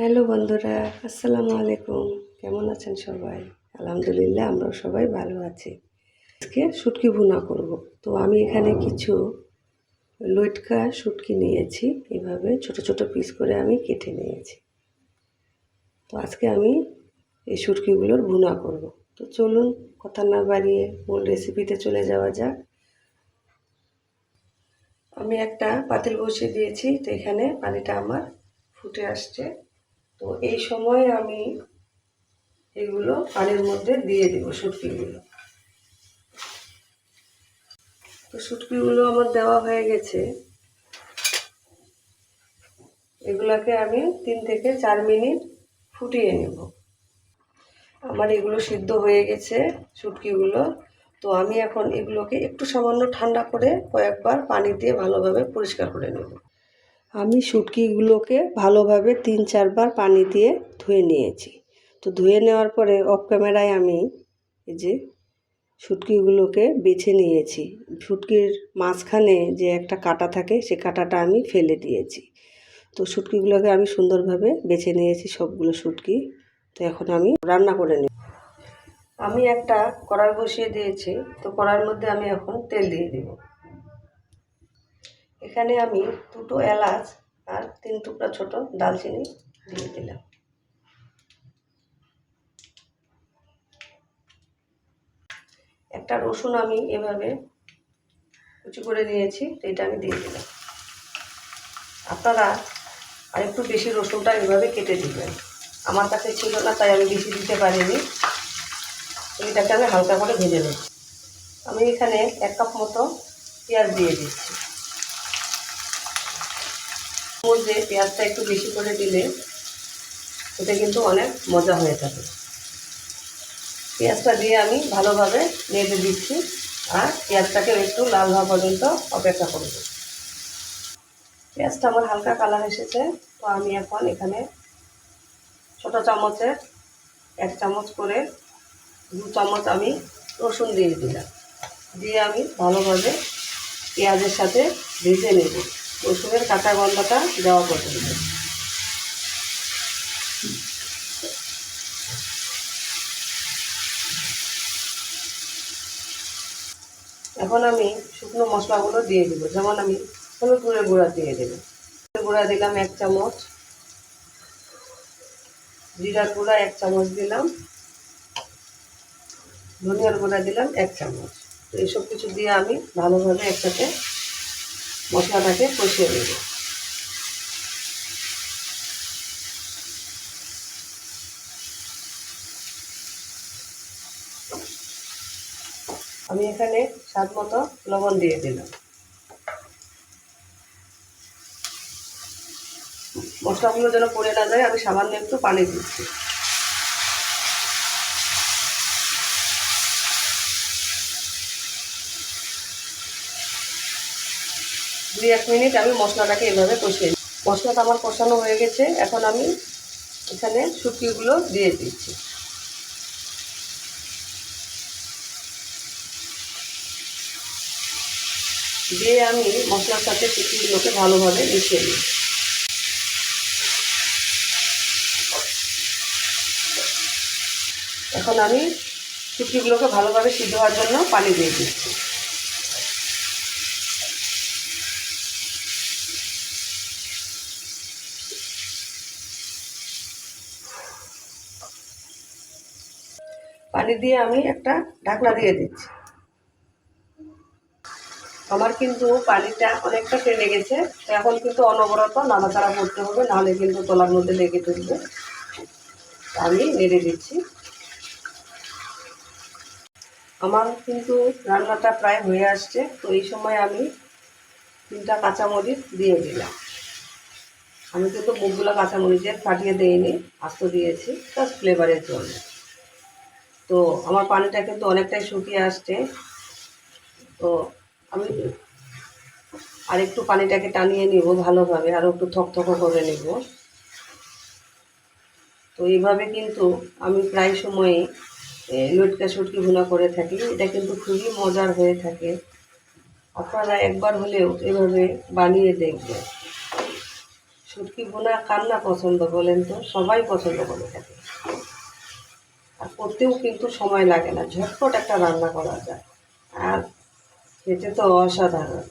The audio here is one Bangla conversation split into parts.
হ্যালো বন্ধুরা, আসসালামু আলাইকুম। কেমন আছেন সবাই? আলহামদুলিল্লাহ আমরা সবাই ভালো আছি। আজকে শুটকি ভুনা করব। তো আমি এখানে কিছু লইটকা শুটকি নিয়েছি। এভাবে ছোট ছোট পিস করে আমি কেটে নিয়েছি। তো আজকে আমি এই শুটকিগুলোর ভুনা করব। তো চলুন, কথা না বাড়িয়ে মূল রেসিপিতে চলে যাওয়া যাক। আমি একটা পাতিল বসিয়ে দিয়েছি। তো এখানে পানিটা আমার ফুটে আসছে। তো এই সময় আমি এগুলো পানির মধ্যে দিয়ে দেব শুটকিগুলো। তো শুটকিগুলো আমার দেওয়া হয়ে গেছে। এগুলাকে আমি তিন থেকে চার মিনিট ফুটিয়ে নেব। আমার এগুলো সিদ্ধ হয়ে গেছে শুটকিগুলো। তো আমি এখন এগুলোকে একটু সামান্য ঠান্ডা করে কয়েকবার পানি দিয়ে ভালোভাবে পরিষ্কার করে নেব। আমি শুটকিগুলোকে ভালোভাবে তিন চারবার পানি দিয়ে ধুয়ে নিয়েছি। তো ধুয়ে নেওয়ার পরে অফ ক্যামেরায় আমি এই যে শুটকিগুলোকে বেছে নিয়েছি। শুটকির মাঝখানে যে একটা কাটা থাকে, সে কাটাটা আমি ফেলে দিয়েছি। তো শুটকিগুলোকে আমি সুন্দরভাবে বেছে নিয়েছি, সবগুলো শুটকি। তো এখন আমি রান্না করে নিই আমি একটা কড়াই বসিয়ে দিয়েছি। তো কড়াইয়ের মধ্যে আমি এখন তেল দিয়ে দিব। এখানে আমি দুটো এলাচ আর তিন টুকরা ছোট দালচিনি দিয়ে দিলাম। একটা রসুন আমি এভাবে কুচি করে নিয়েছি, এটা আমি দিয়ে দিলাম। আপনারা আর একটু বেশি রসুনটা এভাবে কেটে দিবেন। আমার কাছে ছিল না, তাই আমি বেশি দিতে পারিনি। এটাকে আমি হালকা করে ভেজে নিচ্ছি। আমি এখানে এক কাপ মতো পেঁয়াজ দিয়ে দিচ্ছি। মধ্যে পেঁয়াজটা একটু বেশি করে দিলে এটা কিন্তু অনেক মজা হয়ে থাকে পেঁয়াজটা দিয়ে আমি ভালোভাবে নেড়ে দিচ্ছি আর পেঁয়াজটাকে একটু লাল হওয়া পর্যন্ত অপেক্ষা করব। পেঁয়াজটা আমার হালকা কালার এসেছে, তো আমি এখন এখানে ছোট চামচের এক চামচ করে দু চামচ আমি রসুন দিয়ে দিলাম। দিয়ে আমি ভালোভাবে পেঁয়াজের সাথে ভেজে নেব। রসুনের কাঁচা গন্ধটা দেওয়া পর্যন্ত এখন আমি শুকনো মশলাগুলো দিয়ে দেবো। যেমন আমি হলুদ গুঁড়ের গুঁড়া দিয়ে দেবো। গুঁড়া দিলাম এক চামচ। জিরার গুঁড়া এক চামচ দিলাম। ধনিয়ার গুঁড়া দিলাম এক চামচ। এইসব কিছু দিয়ে আমি ভালোভাবে একসাথে মশলাটাকে কষিয়ে নেব। আমি এখানে স্বাদ মতো লবণ দিয়ে দিলাম। মশলাগুলো যেন পড়ে না যায়, আমি সামান্য একটু পানি দিচ্ছি। দুই এক মিনিট আমি মশলাটাকে এভাবে কষিয়ে নিই। মশলাটা আমার কষানো হয়ে গেছে। এখন আমি এখানে শুটকিগুলো দিয়ে দিচ্ছি। দিয়ে আমি মশলার সাথে শুটকিগুলোকে ভালোভাবে মিশিয়ে নিই। এখন আমি শুটকিগুলোকে ভালোভাবে সিদ্ধ হওয়ার জন্য পানি দিয়ে দিচ্ছি। পানি দিয়ে আমি একটা ঢাকনা দিয়ে দিচ্ছি। আমার কিন্তু পানিটা অনেকটা টেনে গেছে। এখন কিন্তু অনবরত নাড়াচাড়া করতে হবে, নাহলে কিন্তু তলার মধ্যে লেগে ধরবে আমি নেড়ে দিচ্ছি। আমার কিন্তু রান্নাটা প্রায় হয়ে আসছে, তো এই সময় আমি তিনটা কাঁচামরিচ দিয়ে দিলাম। আমি কিন্তু মুখগুলো কাঁচামরিচের ফাটিয়ে দিইনি, আস্ত দিয়েছি জাস্ট ফ্লেভারের জন্য। তো আমার পানিটা কিন্তু অনেকটাই শুকিয়ে আসছে। তো আমি আর একটু পানিটাকে টানিয়ে নিব ভালোভাবে আরও একটু থকথকো করে নেব। তো এইভাবে কিন্তু আমি প্রায় সময়ে লটকা সুটকি ভুনা করে থাকি। এটা কিন্তু খুবই মজার হয়ে থাকে। আপনারা একবার হলেও এভাবে বানিয়ে দেখবেন। শুটকি বোনা কান্না পছন্দ বলেন তো? সবাই পছন্দ করে থাকে। আর করতেও কিন্তু সময় লাগে না। ঝটপট একটা রান্না করা যায়। আর খেতে তো অসাধারণ।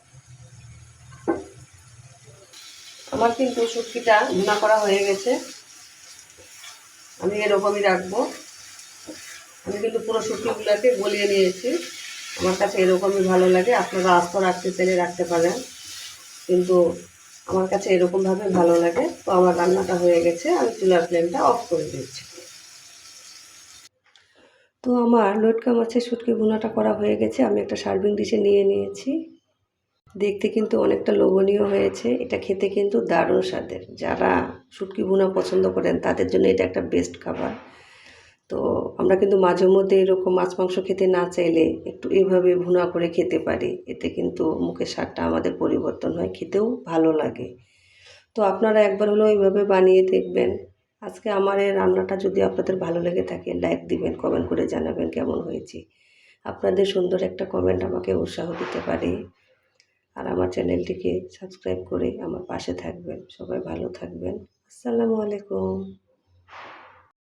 আমার কিন্তু শুটকিটা ভুনা করা হয়ে গেছে। আমি এরকমই রাখব। আমি কিন্তু পুরো শুটকিগুলোকে গলিয়ে নিয়েছি। আমার কাছে এরকমই ভালো লাগে। আপনারা আস্ত রাখতে চাইলে রাখতে পারেন। কিন্তু আমার কাছে এরকমভাবে ভালো লাগে। তো আমার রান্নাটা হয়ে গেছে। আমি চুলার ফ্লেমটা অফ করে দিচ্ছি তো আমার লটকা মাছের শুটকি ভুনাটা করা হয়ে গেছে, আমি একটা সার্ভিং ডিশে নিয়ে নিয়েছি। দেখতে কিন্তু অনেকটা লোভনীয় হয়েছে, এটা খেতে কিন্তু দারুণ স্বাদের। যারা শুটকি ভুনা পছন্দ করেন, তাদের জন্য এটা একটা বেস্ট খাবার। তো আমরা কিন্তু মাঝে মধ্যে এরকম মাছ মাংস খেতে না চাইলে একটু এভাবে ভুনা করে খেতে পারি। এতে কিন্তু মুখের স্বাদটা আমাদের পরিবর্তন হয়, খেতেও ভালো লাগে। তো আপনারা একবার হলেও এইভাবে বানিয়ে দেখবেন। আজকে আমার এই রান্নাটা যদি আপনাদের ভালো লেগে থাকে লাইক দিবেন কমেন্ট করে জানাবেন কেমন হয়েছে। আপনাদের সুন্দর একটা কমেন্ট আমাকে উৎসাহ দিতে পারে। আর আমার চ্যানেলটিকে সাবস্ক্রাইব করে আমার পাশে থাকবেন। সবাই ভালো থাকবেন। আসসালামু আলাইকুম।